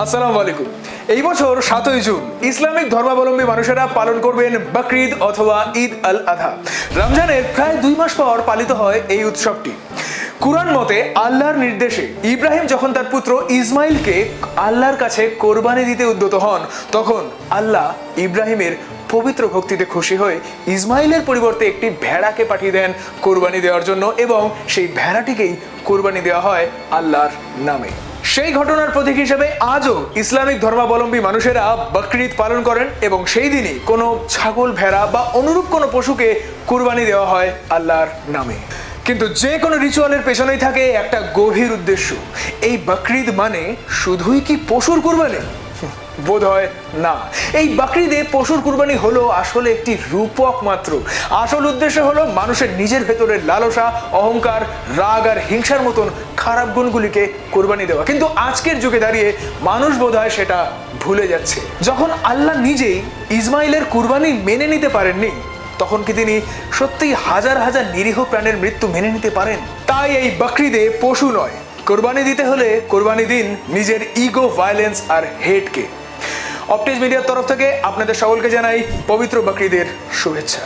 আসসালামু আলাইকুম। এই বছর সাতই জুন, ইসলামিক ধর্মাবলম্বী মানুষেরা পালন করবেন বকরিদ অথবা ঈদ আল আধা। রমজানের প্রায় দুই মাস পর পালিত হয় এই উৎসবটি। কুরআন মতে, আল্লাহর নির্দেশে ইব্রাহিম যখন তার পুত্র ইসমাইলকে আল্লাহর কাছে কোরবানি দিতে উদ্যত হন, তখন আল্লাহ ইব্রাহিমের পবিত্র ভক্তিতে খুশি হয়ে ইসমাইলের পরিবর্তে একটি ভেড়াকে পাঠিয়ে দেন কোরবানি দেওয়ার জন্য এবং সেই ভেড়াটিকেই কোরবানি দেওয়া হয় আল্লাহর নামে। সেই ঘটনার প্রতীক হিসেবে আজও ইসলামিক ধর্মাবলম্বী মানুষেরা বকরিদ পালন করেন এবং সেই দিনই কোনো ছাগল, ভেড়া বা অনুরূপ কোনো পশুকে কুরবানি দেওয়া হয় আল্লাহর নামে। কিন্তু যে কোনো রিচুয়ালের পেছনেই থাকে একটা গভীর উদ্দেশ্য। এই বকরিদ মানে শুধুই কি পশুর কুরবানি? বোধ হয় না। এই বাকরিদে পশুর কুরবানি হলো আসলে একটি রূপক মাত্র। আসল উদ্দেশ্য হলো মানুষের নিজের ভেতরের লালসা, অহংকার, রাগ আর হিংসার মতন খারাপ গুণগুলিকে কোরবানি দেওয়া। কিন্তু আজকের যুগে দাঁড়িয়ে মানুষ বোধ হয় সেটা ভুলে যাচ্ছে। যখন আল্লাহ নিজেই ইসমাইলের কুরবানি মেনে নিতে পারেননি, তখন কি তিনি সত্যি হাজার হাজার নিরীহ প্রাণের মৃত্যু মেনে নিতে পারেন? তাই এই বকরিদে পশু নয়। কোরবানি দিতে হলে কোরবানি দিন নিজের ইগো ভায়োলেন্স আর হেটকে। অপটিজ মিডিয়ার তরফ থেকে আপনাদের সকলকে জানাই পবিত্র বাকরিদের শুভেচ্ছা।